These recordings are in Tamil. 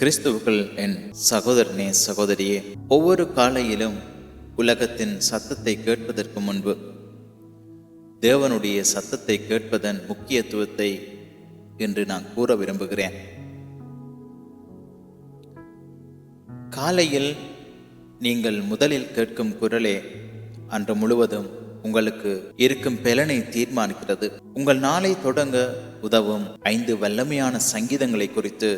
கிறிஸ்துவுக்குள் என் சகோதரனே சகோதரியே ஒவ்வொரு காலையிலும் உலகத்தின் சத்தத்தை கேட்பதற்கு முன்பு தேவனுடைய சத்தத்தை கேட்பதன் முக்கியத்துவத்தை என்று நான் கூற விரும்புகிறேன். காலையில் நீங்கள் முதலில் கேட்கும் குரலே அன்று முழுவதும் உங்களுக்கு இருக்கும் பலனை தீர்மானிக்கிறது. உங்கள் நாளை தொடங்க உதவும் ஐந்து வல்லமையான சங்கீதங்களை குறித்து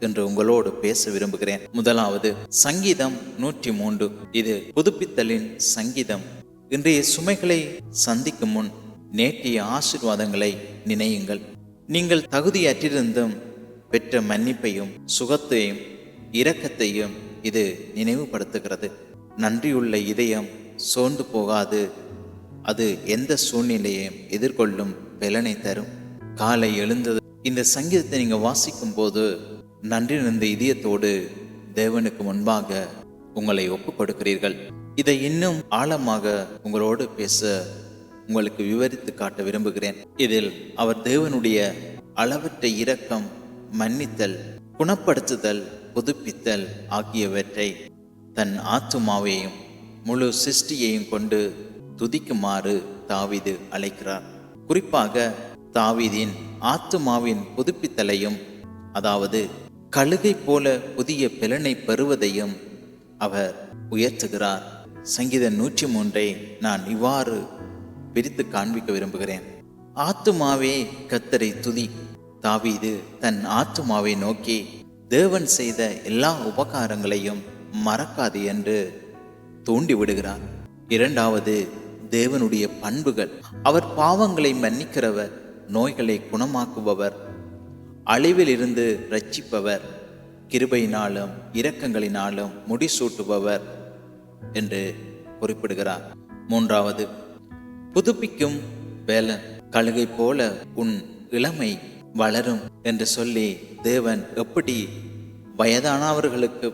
என்று உங்களோடு பேச விரும்புகிறேன். முதலாவது சங்கீதம் நூற்றி மூன்று இது புதுப்பித்தலின் சங்கீதம். இன்றைய சுமைகளை சந்திக்கும் முன் நேற்றைய ஆசீர்வாதங்களை நினையுங்கள். நீங்கள் தகுதியற்றிருந்தும் பெற்ற மன்னிப்பையும் சுகத்தையும் இரக்கத்தையும் இது நினைவுபடுத்துகிறது. நன்றியுள்ள இதயம் சோர்ந்து போகாது. அது எந்த சூழ்நிலையையும் எதிர்கொள்ளும் பலனை தரும். காலை எழுந்தது. இந்த சங்கீதத்தை நீங்க வாசிக்கும் போது நன்றி நிறைந்த இதயத்தோடு தேவனுக்கு முன்பாக உங்களை ஒப்புக் கொடுக்கிறீர்கள் இதை இன்னும் ஆழமாக உங்களோடு பேச உங்களுக்கு விவரித்து காட்ட விரும்புகிறேன். இதில் அவர் தேவனுடைய அளவற்ற இரக்கம் மன்னித்தல் குணப்படுத்துதல் புதுப்பித்தல் ஆகியவற்றை தன் ஆத்துமாவையும் முழு சிருஷ்டியையும் கொண்டு துதிக்குமாறு தாவிது அழைக்கிறார். குறிப்பாக தாவிதின் ஆத்துமாவின் புதுப்பித்தலையும் அதாவது கழுகை போல புதிய பலனை பெறுவதையும் அவர் உயர்த்துகிறார். சங்கீத நூற்றி மூன்றை நான் இவ்வாறு பிரித்து காண்பிக்க விரும்புகிறேன். ஆத்துமாவே கத்தரை துதி. தாவீது தன் ஆத்துமாவை நோக்கி தேவன் செய்த எல்லா உபகாரங்களையும் மறக்காது என்று தூண்டி விடுகிறார் இரண்டாவது தேவனுடைய பண்புகள். அவர் பாவங்களை மன்னிக்கிறவர் நோய்களை குணமாக்குபவர். அழிவில் இருந்து ரட்சிப்பவர் கிருபையினாலும் இரக்கங்களினாலும் முடிசூட்டுபவர் என்று குறிப்பிடுகிறார். மூன்றாவது புதுப்பிக்கும் வேலன் கழுகை போல உன் இளமை வளரும் என்று சொல்லி தேவன் எப்படி வயதானவர்களுக்கு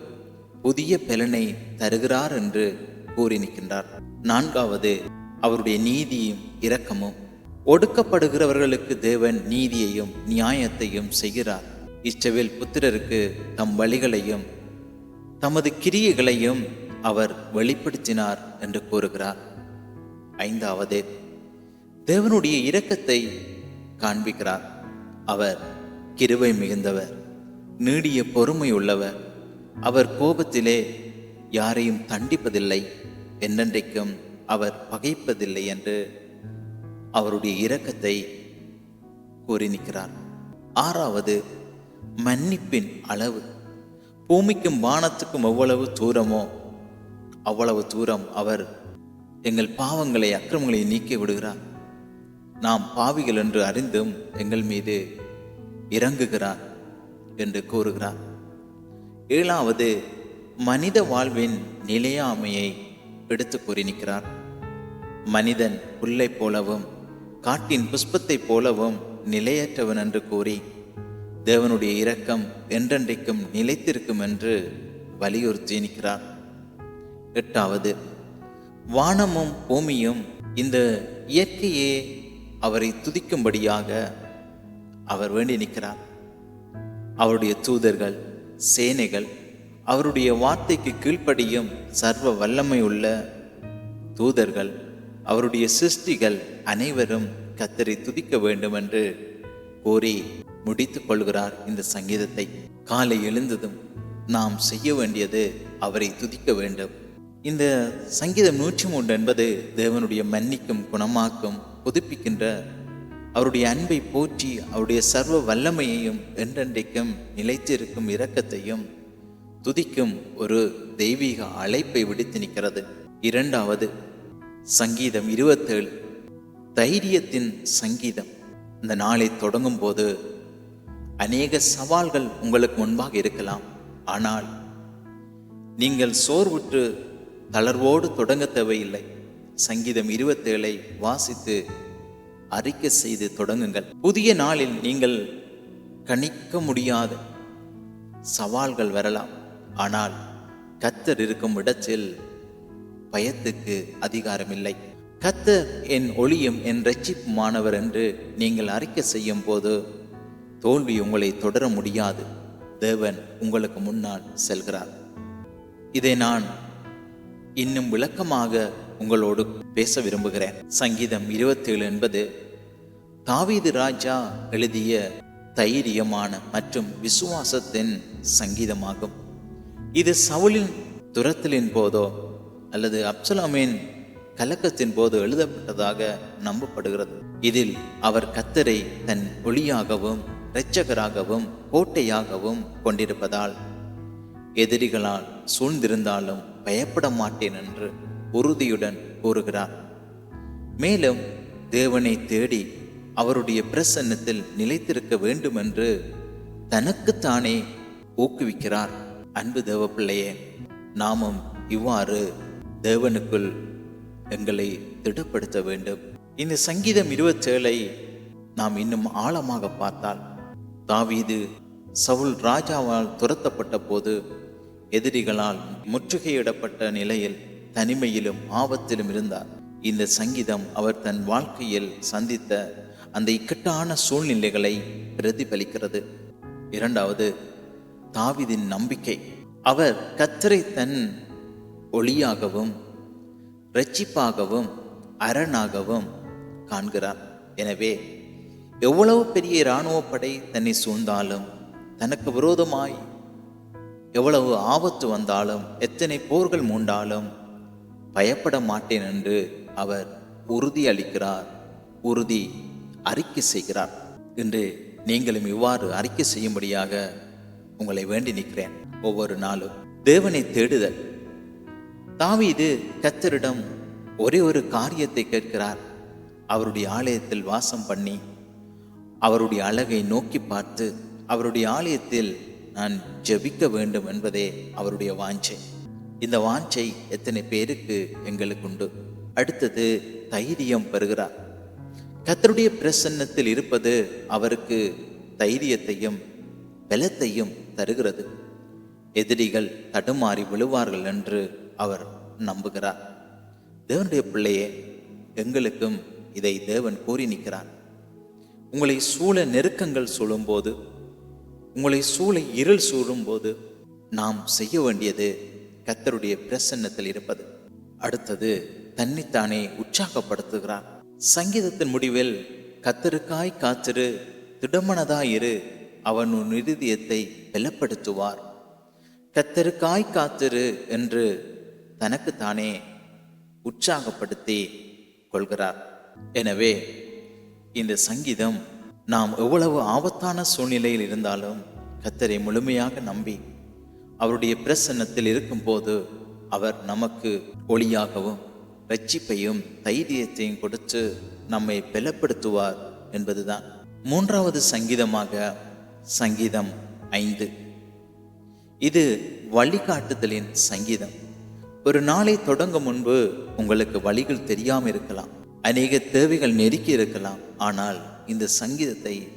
புதிய பலனை தருகிறார் என்று கூறி நிற்கின்றார் நான்காவது அவருடைய நீதியும் இரக்கமும். ஒடுக்கப்படுகிறவர்களுக்கு தேவன் நீதியையும் நியாயத்தையும் செய்கிறார். இஸ்ரவேல் புத்திரருக்கு தம் வழிகளையும் தமது கிரியைகளையும் அவர் வெளிப்படுத்தினார் என்று கூறுகிறார். ஐந்தாவது தேவனுடைய இரக்கத்தை காண்பிக்கிறார். அவர் கிருவை மிகுந்தவர் நீடிய பொறுமை உள்ளவர். அவர் கோபத்திலே யாரையும் தண்டிப்பதில்லை என்னென்றைக்கும் அவர் பகைப்பதில்லை என்று அவருடைய இரக்கத்தை கூறி நிற்கிறார். ஆறாவது மன்னிப்பின் அளவு. பூமிக்கும் வானத்துக்கும் எவ்வளவு தூரமோ அவ்வளவு தூரம் அவர் எங்கள் பாவங்களை அக்கிரமங்களை நீக்கி விடுகிறார். நாம் பாவிகள் என்று அறிந்தும் எங்கள் மீது இறங்குகிறார் என்று கூறுகிறார். ஏழாவது மனித வாழ்வின் நிலையாமையை எடுத்து கூறி நிற்கிறார். மனிதன் புல்லை போலவும் காட்டின் புஷ்பத்தைப் போலவும் நிலையற்றவன் என்று கூறி தேவனுடைய இரக்கம் என்றென்றைக்கும் நிலைத்திருக்கும் என்று வலியுறுத்தி நிற்கிறார் எட்டாவது வானமும் பூமியும் இந்த இயற்கையே அவரை துதிக்கும்படியாக அவர் வேண்டி நிற்கிறார். அவருடைய தூதர்கள் சேனைகள் அவருடைய வார்த்தைக்கு கீழ்ப்படியும் சர்வ வல்லமை உள்ள தூதர்கள் அவருடைய சிருஷ்டிகள் அனைவரும் கத்தரை துதிக்க வேண்டும் என்று கூறி முடித்துக் கொள்கிறார் இந்த சங்கீதத்தை. காலை எழுந்ததும் நாம் செய்ய வேண்டியது அவரை துதிக்க வேண்டும். இந்த சங்கீதம் நூற்றி மூன்று என்பது தேவனுடைய மன்னிக்கும் குணமாக்கும் புதுப்பிக்கின்ற அவருடைய அன்பை போற்றி அவருடைய சர்வ வல்லமையையும் என்றென்றைக்கும் நிலைத்திருக்கும் இரக்கத்தையும் துதிக்கும் ஒரு தெய்வீக அழைப்பை விடுத்து நிற்கிறது. இரண்டாவது சங்கீதம் இருபத்தேழு. தைரியத்தின் சங்கீதம். இந்த நாளை தொடங்கும் போது அநேக சவால்கள் உங்களுக்கு முன்பாக இருக்கலாம். ஆனால் நீங்கள் சோர்வுற்று தளர்வோடு தொடங்க தேவையில்லை. சங்கீதம் இருபத்தேழை வாசித்து அறிக்கை செய்து தொடங்குங்கள். புதிய நாளில் நீங்கள் கணிக்க முடியாத சவால்கள் வரலாம். ஆனால் கத்தர் இருக்கும் இடத்தில் பயத்துக்கு அதிகாரமில்லை. கத்தர் என் ஒளியும் என் ரட்சிப்புமானவர் என்று நீங்கள் அறிக்கை செய்யும் போது தோல்வி உங்களை தொடர முடியாது. தேவன் உங்களுக்கு முன்னால் செல்கிறார். இதை நான் இன்னும் விளக்கமாக உங்களோடு பேச விரும்புகிறேன். சங்கீதம் 27 என்பது தாவீது ராஜா எழுதிய தைரியமான மற்றும் விசுவாசத்தின் சங்கீதமாகும். இது சவுலின் துரத்தலின் போதோ அல்லது அப்சலாமின் கலக்கத்தின் போது எழுதப்பட்டதாக நம்பப்படுகிறது. இதில் அவர் கத்தரை தன் ஒளியாகவும் இரட்சகராகவும் கோட்டையாகவும் கொண்டிருப்பதால் எதிரிகளால் சூழ்ந்திருந்தாலும் பயப்பட மாட்டேன் என்று உறுதியுடன் கூறுகிறார். மேலும் தேவனை தேடி அவருடைய பிரசன்னத்தில் நிலைத்திருக்க வேண்டும் என்று தனக்குத்தானே ஊக்குவிக்கிறார். அன்பு தேவ பிள்ளையே நாமும் இவ்வாறு தேவனுக்குள் எங்களை திடப்படுத்த வேண்டும். இந்த சங்கீதம் இருபத்தேழை நாம் இன்னும் ஆழமாக பார்த்தால் தாவீது சவுல் ராஜாவால் துரத்தப்பட்ட போது எதிரிகளால் முற்றுகையிடப்பட்ட நிலையில் தனிமையிலும் ஆபத்திலும் இருந்தார். இந்த சங்கீதம் அவர் தன் வாழ்க்கையில் சந்தித்த அந்த இக்கட்டான சூழ்நிலைகளை பிரதிபலிக்கிறது. இரண்டாவது தாவீதின் நம்பிக்கை. அவர் கத்தரை தன் ஒளியாகவும் இரட்சிப்பாகவும் அரணாகவும் காண்கிறார். எனவே எவ்வளவு பெரிய இராணுவ படை தன்னை சூழ்ந்தாலும் தனக்கு விரோதமாய் எவ்வளவு ஆபத்து வந்தாலும் எத்தனை போர்கள் மூண்டாலும் பயப்பட மாட்டேன் என்று அவர் உறுதி அளிக்கிறார் உறுதி அறிக்கை செய்கிறார். என்று நீங்களும் இவ்வாறு அறிக்கை செய்யும்படியாக உங்களை வேண்டி நிற்கிறேன். ஒவ்வொரு நாளும் தேவனை தேடுதல். தாவீது கத்தரிடம் ஒரே ஒரு காரியத்தை கேட்கிறார். அவருடைய ஆலயத்தில் வாசம் பண்ணி அவருடைய அழகை நோக்கி பார்த்து அவருடைய ஆலயத்தில் நான் ஜெபிக்க வேண்டும் என்பதே அவருடைய வாஞ்சை. இந்த வாஞ்சை எத்தனை பேருக்கு எங்களுக்கு உண்டு. அடுத்தது தைரியம் பெறுகிறார். கத்தருடைய பிரசன்னத்தில் இருப்பது அவருக்கு தைரியத்தையும் பலத்தையும் தருகிறது. எதிரிகள் தடுமாறி விழுவார்கள் என்று அவர் நம்புகிறார். தேவனுடைய பிள்ளையே எங்களுக்கும் இதை தேவன் கூறி நிற்கிறார். உங்களை சூழ நெருக்கங்கள் சூழும்போது உங்களை சூழ இருள் சூழும்போது நாம் செய்ய வேண்டியது கத்தருடைய பிரசன்னத்தில் இருப்பது. அடுத்தது தன்னைத்தானே உற்சாகப்படுத்துகிறார். சங்கீதத்தின் முடிவில் கத்தருக்காய் காத்திரு திடமனதாயிரு அவன் உன் இருதயத்தை பலப்படுத்துவார். கத்தருக்காய் காத்திரு என்று தனக்குத்தானே உற்சாகப்படுத்தி கொள்கிறார். எனவே இந்த சங்கீதம் நாம் எவ்வளவு ஆபத்தான சூழ்நிலையில் இருந்தாலும் கத்தரை முழுமையாக நம்பி அவருடைய பிரசன்னத்தில் இருக்கும்போது அவர் நமக்கு ஒளியாகவும் ரட்சிப்பையும் தைரியத்தையும் கொடுத்து நம்மை பலப்படுத்துவார் என்பதுதான். மூன்றாவது சங்கீதமாக சங்கீதம் ஐந்து. இது வழிகாட்டுதலின் சங்கீதம். ஒரு நாளை தொடங்கும் முன்பு உங்களுக்கு வழிகள் தெரியாமல் இருக்கலாம். அநேக தேவைகள் நெருக்கி இருக்கலாம். ஆனால் இந்த சங்கீதத்தை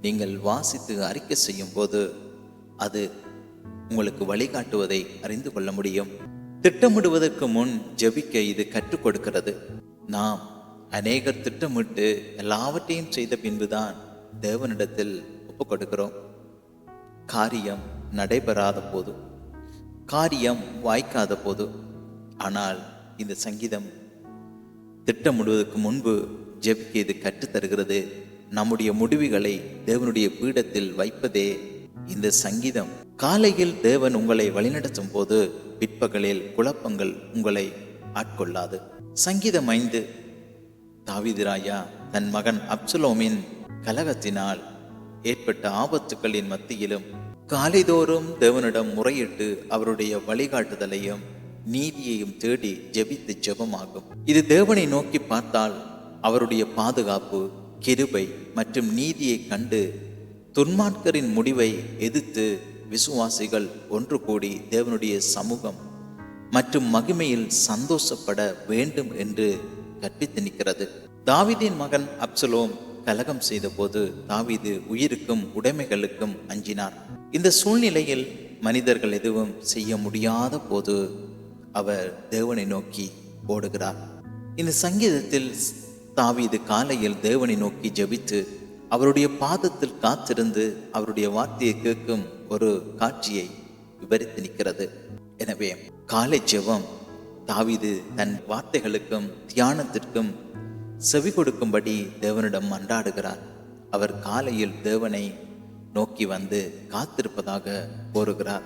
நீங்கள் வாசித்து அறிக்கை செய்யும் போது அது உங்களுக்கு வழிகாட்டுவதை அறிந்து கொள்ள முடியும். திட்டமிடுவதற்கு முன் ஜெபிக்க இது கற்றுக் கொடுக்கிறது. நாம் அநேகர் திட்டமிட்டு எல்லாவற்றையும் செய்த பின்புதான் தேவனிடத்தில் ஒப்புக் கொடுக்கிறோம். காரியம் நடைபெறாத போதும் காரியம் வாய்க்காத போது. ஆனால் இந்த சங்கீதம் திட்டமிடுவதற்கு முன்பு ஜெபிக்க இது கற்றுத்தருகிறது. நம்முடைய முடிவுகளை தேவனுடைய பீடத்தில் வைப்பதே இந்த சங்கீதம். காலையில் தேவன் உங்களை வழிநடத்தும் போது பிற்பகலில் குழப்பங்கள் உங்களை ஆட்கொள்ளாது. சங்கீதம் ஐந்து தாவிதிராயா தன் மகன் அப்சலோமின் கலகத்தினால் ஏற்பட்ட ஆபத்துக்களின் மத்தியிலும் காலைதோறும் தேவனிடம் முறையிட்டு அவருடைய வழிகாட்டுதலையும் நீதியையும் தேடி ஜெபித்து ஜெபமாகும். இது தேவனை நோக்கி பார்த்தால் அவருடைய பாதுகாப்பு கிருபை மற்றும் நீதியை கண்டு துன்மார்க்கரின் முடிவை எதிர்த்து விசுவாசிகள் ஒன்று கூடி தேவனுடைய சமூகம் மற்றும் மகிமையில் சந்தோஷப்பட வேண்டும் என்று கற்பித்து நிற்கிறது. தாவிதின் மகன் அப்சலோம் கலகம் செய்தபோது தாவிது உயிருக்கும் உடைமைகளுக்கும் அஞ்சினார். இந்த சூழ்நிலையில் மனிதர்கள் எதுவும் செய்ய முடியாத போது அவர் தேவனை நோக்கி ஓடுகிறார். இந்த சங்கீதத்தில் தாவீது காலையில் தேவனை நோக்கி ஜெபித்து அவருடைய பாதத்தில் காத்திருந்து அவருடைய வார்த்தையை கேட்கும் ஒரு காட்சியை விவரித்து நிற்கிறது. எனவே காலை ஜெபம் தாவீது தன் வார்த்தைகளுக்கும் தியானத்திற்கும் செவி கொடுக்கும்படி தேவனிடம் மன்றாடுகிறார். அவர் காலையில் தேவனை நோக்கி வந்து காத்திருப்பதாக கோருகிறார்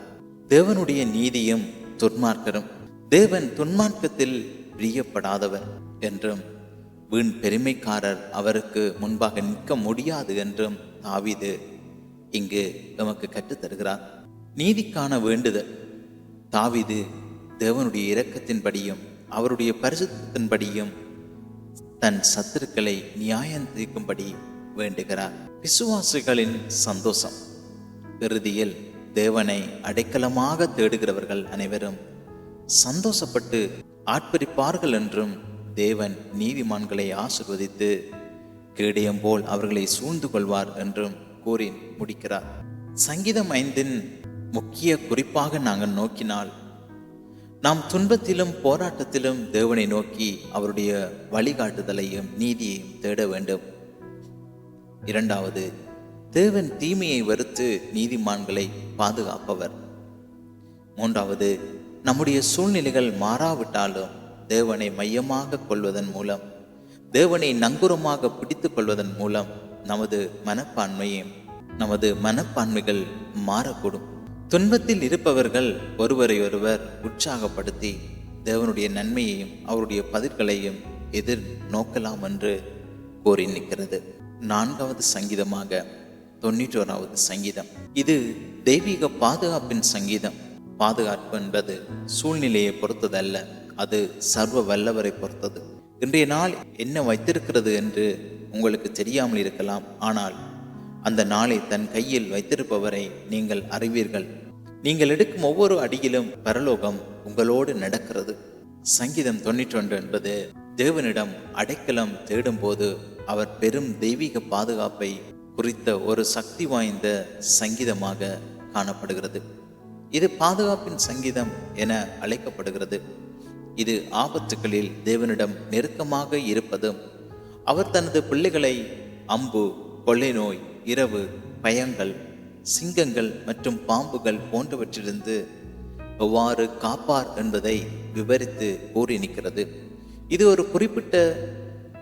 தேவனுடைய நீதியும் துன்மார்க்கரும் தேவன் துன்மார்க்கத்தில் பிரியப்படாதவர் என்றும் வீண் பெருமைக்காரர் அவருக்கு முன்பாக நிற்க முடியாது என்றும் தாவிது இங்கு நமக்கு கற்றுத்தருகிறார். நீதிக்கான வேண்டுதல் தாவிது தேவனுடைய இரக்கத்தின்படியும் அவருடைய பரிசுத்தின்படியும் தன் சத்துருக்களை நியாயம் தீர்க்கும்படி வேண்டுகிறார். விசுவாசிகளின் சந்தோஷம். இறுதியில் தேவனை அடைக்கலமாக தேடுகிறவர்கள் அனைவரும் சந்தோஷப்பட்டு ஆட்பரிப்பார்கள் என்றும் தேவன் நீதிமான்களை ஆசிர்வதித்து கேடயம் போல் அவர்களை சூழ்ந்து கொள்வார் என்றும் கூறி முடிக்கிறார். சங்கீதம் ஐந்தின் முக்கிய குறிப்பாக நாங்கள் நோக்கினால் நாம் துன்பத்திலும் போராட்டத்திலும் தேவனை நோக்கி அவருடைய வழிகாட்டுதலையும் நீதியையும் தேட வேண்டும். இரண்டாவது தேவன் தீமையை வெறுத்து நீதிமான்களை பாதுகாப்பவர். மூன்றாவது நம்முடைய சூழ்நிலைகள் மாறாவிட்டாலும் தேவனை மையமாக கொள்வதன் மூலம் தேவனை நங்குரமாக பிடித்து கொள்வதன் மூலம் நமது மனப்பான்மையும் நமது மனப்பான்மைகள் மாறக்கூடும். துன்பத்தில் இருப்பவர்கள் ஒருவரை ஒருவர் உற்சாகப்படுத்தி தேவனுடைய நன்மையையும் அவருடைய பதில்களையும் எதிர் நோக்கலாம் என்று கோரி நிற்கிறது. நான்காவது சங்கீதமாக தொண்ணூற்றி ஓராவது சங்கீதம். இது தெய்வீக பாதுகாப்பின் சங்கீதம். பாதுகாப்பு என்பது சூழ்நிலையை பொறுத்ததல்ல அது சர்வ வல்லவரை பொறுத்தது. இன்றைய நாள் என்ன வைத்திருக்கிறது என்று உங்களுக்கு தெரியாமல் இருக்கலாம். ஆனால் அந்த நாளை தன் கையில் வைத்திருப்பவரை நீங்கள் அறிவீர்கள். நீங்கள் எடுக்கும் ஒவ்வொரு அடியிலும் பரலோகம் உங்களோடு நடக்கிறது. சங்கீதம் தொண்ணூற்றி ஒன்று என்பது தேவனிடம் அடைக்கலம் தேடும்போது அவர் பெரும் தெய்வீக பாதுகாப்பை குறித்த ஒரு சக்தி வாய்ந்த சங்கீதமாக காணப்படுகிறது. இது பாதுகாப்பின் சங்கீதம் என அழைக்கப்படுகிறது. இது ஆபத்துகளில் தேவனிடம் நெருக்கமாக இருப்பதும் அவர் தனது பிள்ளைகளை அம்பு கொள்ளை நோய் இரவு பயங்கள் சிங்கங்கள் மற்றும் பாம்புகள் போன்றவற்றிலிருந்து எவ்வாறு காப்பார் என்பதை விவரித்து கூறி நிற்கிறது இது ஒரு குறிப்பிட்ட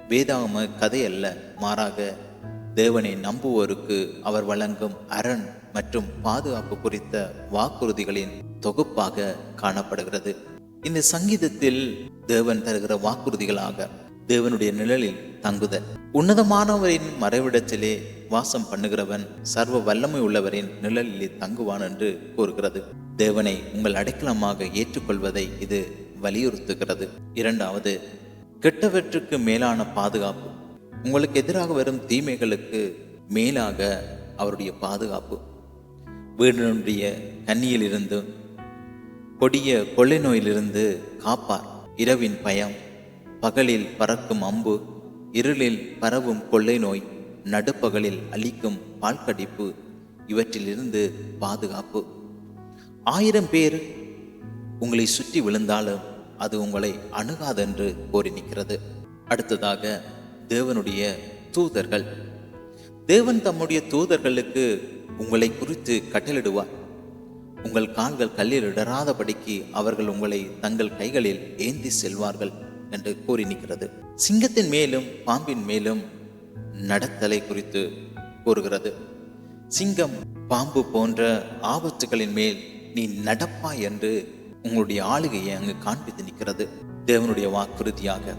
வேதாகம கதை அல்ல. மாறாக தேவனை நம்புவோருக்கு அவர் வழங்கும் அரண் மற்றும் பாதுகாப்பு குறித்த வாக்குறுதிகளின் தொகுப்பாக காணப்படுகிறது. இந்த சங்கீதத்தில் தேவன் தருகிற வாக்குறுதிகளாக தேவனுடைய நிழலில் தங்குதல். உன்னதமானவரின் மறைவிடத்திலே வாசம் பண்ணுகிறவன் சர்வ வல்லமை உள்ளவரின் நிழலிலே தங்குவான் என்று கூறுகிறது. தேவனை உங்கள் அடைக்கலமாக ஏற்றுக்கொள்வதை இது வலியுறுத்துகிறது. இரண்டாவது கெட்டவற்றுக்கு மேலான பாதுகாப்பு. உங்களுக்கு எதிராக வரும் தீமைகளுக்கு மேலாக அவருடைய பாதுகாப்பு. வீடனுடைய கன்னியிலிருந்து கொடிய கொள்ளை நோயிலிருந்து காப்பார். இரவின் பயம் பகலில் பறக்கும் அம்பு இருளில் பரவும் கொள்ளை நோய் நடுப்பகலில் அளிக்கும் பால்கடிப்பு இவற்றிலிருந்து பாதுகாப்பு. ஆயிரம் பேர் உங்களை சுற்றி விழுந்தாலும் அது உங்களை அணுகாதென்று கோரி நிற்கிறது. அடுத்ததாக தேவனுடைய தூதர்கள். தேவன் தம்முடைய தூதர்களுக்கு உங்களை குறித்து கட்டளிடுவார் உங்கள் கால்கள் கல்லில் இடராதபடிக்கு அவர்கள் உங்களை தங்கள் கைகளில் ஏந்தி செல்வார்கள் என்று கூறி நிற்கிறது. சிங்கத்தின் மேலும் பாம்பின் மேலும் நடத்தலை குறித்து கூறுகிறது. சிங்கம் பாம்பு போன்ற ஆபத்துகளின் மேல் நீ நடப்பாய் என்று உங்களுடைய ஆளுகையை அங்கு காண்பித்து நிற்கிறது. தேவனுடைய வாக்குறுதியாக.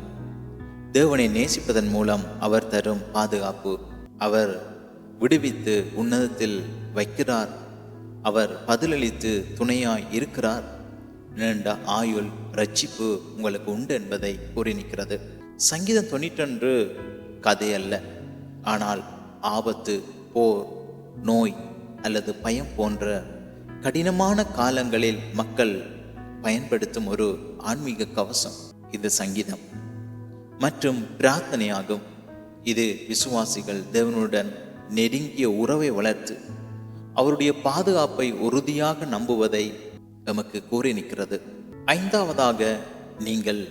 தேவனை நேசிப்பதன் மூலம் அவர் தரும் பாதுகாப்பு. அவர் விடுவித்து உன்னதத்தில் வைக்கிறார். அவர் பதிலளித்து துணையாய் இருக்கிறார். நீண்ட ஆயுள் ரட்சிப்பு உங்களுக்கு உண்டு என்பதை கூறி நிற்கிறது. சங்கீதம் தொண்ணூற்றொன்று கதை அல்ல. ஆனால் ஆபத்து போர் நோய் அல்லது பயம் போன்ற கடினமான காலங்களில் மக்கள் பயன்படுத்தும் ஒரு ஆன்மீக கவசம் இந்த சங்கீதம். மற்றும் பிரார்த்தனையாகும். இது விசுவாசிகள் தேவனுடன் நெருங்கிய உறவை வளர்த்து அவருடைய பாதுகாப்பை உறுதியாக நம்புவதை நமக்கு கூறி நிற்கிறது. ஐந்தாவதாக நீங்கள்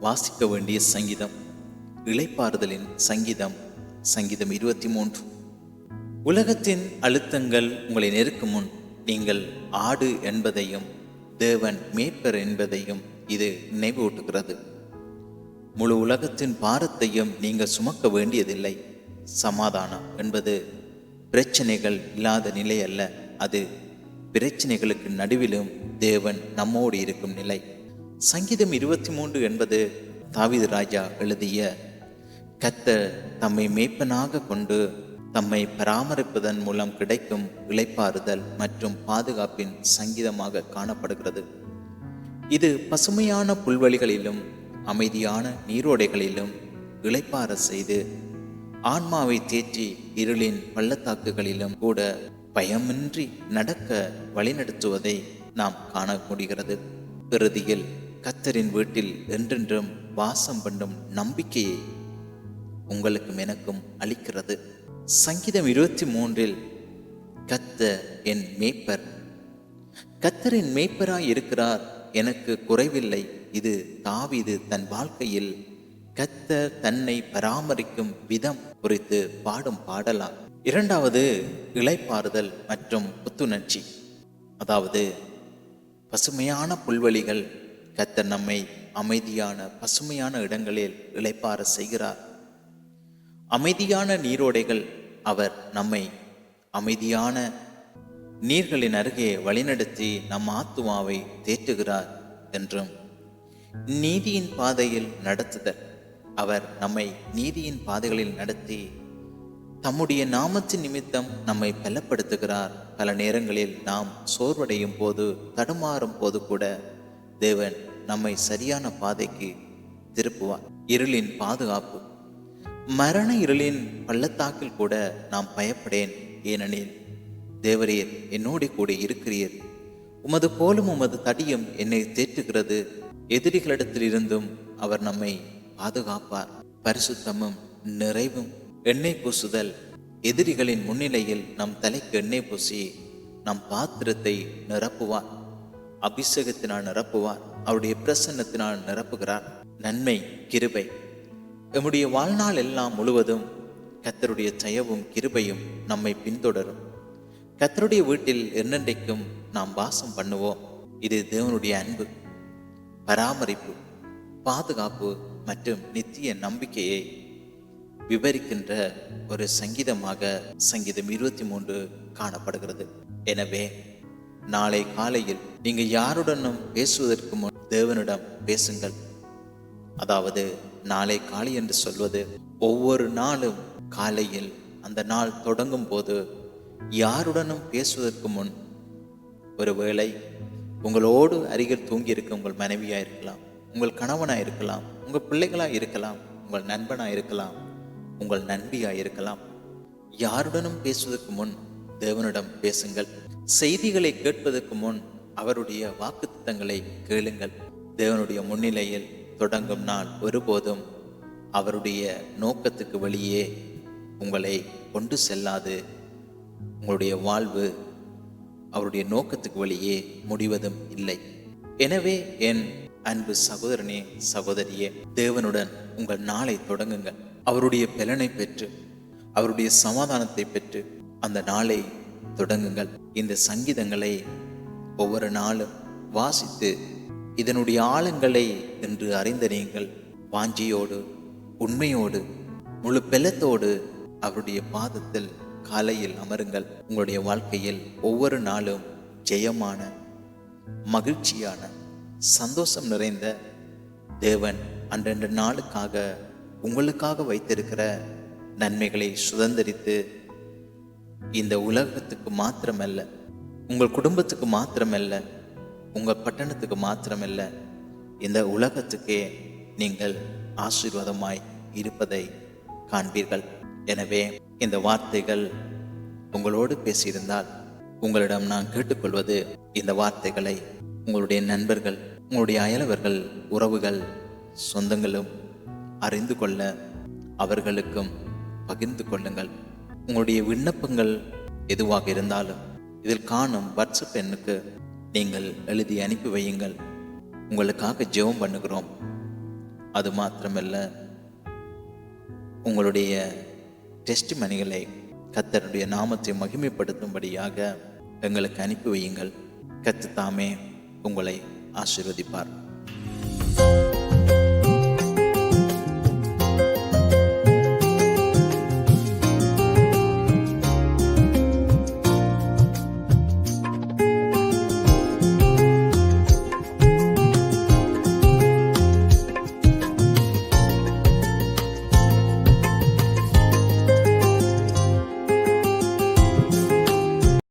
வாசிக்க வேண்டிய சங்கீதம் இளைப்பாறுதலின் சங்கீதம் சங்கீதம் இருபத்தி மூன்று உலகத்தின் அழுத்தங்கள் உங்களை நெருக்கும் முன் நீங்கள் ஆடு என்பதையும் தேவன் மேய்ப்பர் என்பதையும் இது நினைவூட்டுகிறது. முழு உலகத்தின் பாரத்தையும் நீங்கள் சுமக்க வேண்டியதில்லை. சமாதானம் என்பது பிரச்சனைகள் இல்லாத நிலை அல்ல. அது பிரச்சனைகளுக்கு நடுவிலும் தேவன் நம்மோடு இருக்கும் நிலை. சங்கீதம் இருபத்தி மூன்று என்பது தாவித ராஜா எழுதிய கத்த தம்மை மேய்ப்பனாக கொண்டு தம்மை பராமரிப்பதன் மூலம் கிடைக்கும் இளைப்பாறுதல் மற்றும் பாதுகாப்பின் சங்கீதமாக காணப்படுகிறது. இது பசுமையான புல்வெளிகளிலும் அமைதியான நீரோடைகளிலும் இழைப்பாற செய்து ஆன்மாவை தேற்றி இருளின் பள்ளத்தாக்குகளிலும் கூட பயமின்றி நடக்க வழிநடத்துவதை நாம் காண முடிகிறது. இறுதியில் கத்தரின் வீட்டில் என்றென்றும் வாசம் பண்ணும் நம்பிக்கையை உங்களுக்கும் எனக்கும் அளிக்கிறது. சங்கீதம் இருபத்தி மூன்றில் கத்த என் மேய்ப்பர். கத்தரின் மேய்ப்பராய் இருக்கிறார். எனக்கு குறைவில்லை. இது தாவிது தன் வாழ்க்கையில். கத்தர் தன்னை பராமரிக்கும் விதம் குறித்து பாடும் பாடலாம் இரண்டாவது இளைப்பாறுதல் மற்றும் புத்துணர்ச்சி. அதாவது பசுமையான புல்வெளிகள். கத்தர் நம்மை அமைதியான பசுமையான இடங்களில் இளைப்பாற செய்கிறார். அமைதியான நீரோடைகள் அவர் நம்மை அமைதியான நீர்களின் அருகே வழிநடத்தி நம் ஆத்துமாவை தேற்றுகிறார் என்றும் நீதியின் பாதையில் நடத்துதல். அவர் நம்மை நீதியின் பாதைகளில் நடத்தி தம்முடைய நாமத்தின் நிமித்தம் நம்மை பலப்படுத்துகிறார். பல நேரங்களில் நாம் சோர்வடையும் போது தடுமாறும் போது கூட தேவன் நம்மை சரியான பாதைக்கு திருப்புவார். இருளின் பாதுகாப்பு. மரண இருளின் பள்ளத்தாக்கில் கூட நாம் பயப்படேன் ஏனெனில் தேவரீர் என்னோடு கூட இருக்கிறீர். உமது போலும் உமது தடியும் என்னை தேற்றுகிறது. எதிரிகளிடத்திலிருந்தும் அவர் நம்மை பாதுகாப்பார். பரிசுத்தமும் நிறைவும் எண்ணெய் பூசுதல். எதிரிகளின் முன்னிலையில் நம் தலைக்கு எண்ணெய் பூசி நம் பாத்திரத்தை நிரப்புவார். அபிஷேகத்தினால் நிரப்புவார். அவருடைய பிரசன்னத்தினால் நிரப்புகிறார். நன்மை கிருபை. எம்முடைய வாழ்நாள் எல்லாம் முழுவதும் கத்தருடைய தயவும் கிருபையும் நம்மை பின்தொடரும். கத்தருடைய வீட்டில் என்னென்றைக்கும் நாம் வாசம் பண்ணுவோம். இது தேவனுடைய அன்பு பராமரிப்பு பாதுகாப்பு மற்றும் நித்திய நம்பிக்கையை விவரிக்கின்ற ஒரு சங்கீதமாக சங்கீதம் இருபத்தி மூன்று காணப்படுகிறது. எனவே நாளை காலையில் நீங்கள் யாருடனும் பேசுவதற்கு முன் தேவனிடம் பேசுங்கள். அதாவது நாளை காலை என்று சொல்வது ஒவ்வொரு நாளும் காலையில் அந்த நாள் தொடங்கும் போது யாருடனும் பேசுவதற்கு முன் ஒருவேளை உங்களோடு அருகில் தூங்கியிருக்க உங்கள் மனைவியாக இருக்கலாம் உங்கள் கணவனாக இருக்கலாம் உங்கள் பிள்ளைகளாக இருக்கலாம் உங்கள் நண்பனாக இருக்கலாம் உங்கள் நண்பியாக இருக்கலாம். யாருடனும் பேசுவதற்கு முன் தேவனிடம் பேசுங்கள். செய்திகளை கேட்பதற்கு முன் அவருடைய வாக்கு கேளுங்கள். தேவனுடைய முன்னிலையில் தொடங்கும் நாள் ஒருபோதும் அவருடைய நோக்கத்துக்கு வெளியே உங்களை கொண்டு செல்லாது. உங்களுடைய வாழ்வு அவருடைய நோக்கத்துக்கு வழியே முடிவதும் இல்லை. எனவே என் அன்பு சகோதரனே சகோதரியே தேவனுடன் உங்கள் நாளை தொடங்குங்கள். அவருடைய பலனை பெற்று அவருடைய சமாதானத்தை பெற்று அந்த நாளை தொடங்குங்கள். இந்த சங்கீதங்களை ஒவ்வொரு நாளும் வாசித்து இதனுடைய ஆழங்களை என்று அறிந்த நீங்கள் வாஞ்சியோடு உண்மையோடு முழு பெலத்தோடு அவருடைய பாதத்தில் காலையில் அமருங்கள். உங்களுடைய வாழ்க்கையில் ஒவ்வொரு நாளும் ஜெயமான மகிழ்ச்சியான சந்தோஷம் நிறைந்த தேவன் அன்றென்ற நாளுக்காக உங்களுக்காக வைத்திருக்கிற நன்மைகளை சுதந்திரித்து இந்த உலகத்துக்கு மாத்திரமல்ல உங்கள் குடும்பத்துக்கு மாத்திரமல்ல உங்கள் பட்டணத்துக்கு மாத்திரமல்ல இந்த உலகத்துக்கே நீங்கள் ஆசீர்வாதமாய் இருப்பதை காண்பீர்கள். எனவே இந்த வார்த்தைகள் உங்களோடு பேசியிருந்தால் உங்களிடம் நான் கேட்டுக்கொள்வது இந்த வார்த்தைகளை உங்களுடைய நண்பர்கள் உங்களுடைய அயலவர்கள் உறவுகள் சொந்தங்களும் அறிந்து கொள்ள அவர்களுக்கும் பகிர்ந்து கொள்ளுங்கள். உங்களுடைய விண்ணப்பங்கள் எதுவாக இருந்தாலும் இதில் காணும் வாட்ஸ்அப் எண்ணுக்கு நீங்கள் எழுதி அனுப்பி வையுங்கள். உங்களுக்காக ஜெபம் பண்ணுகிறோம். அது மாத்திரமல்ல உங்களுடைய டெஸ்ட் மணிகளை கத்தருடைய நாமத்தை மகிமைப்படுத்தும்படியாக எங்களுக்கு அனுப்பி வையுங்கள். கத்து தாமே உங்களை ஆசீர்வதிப்பார்.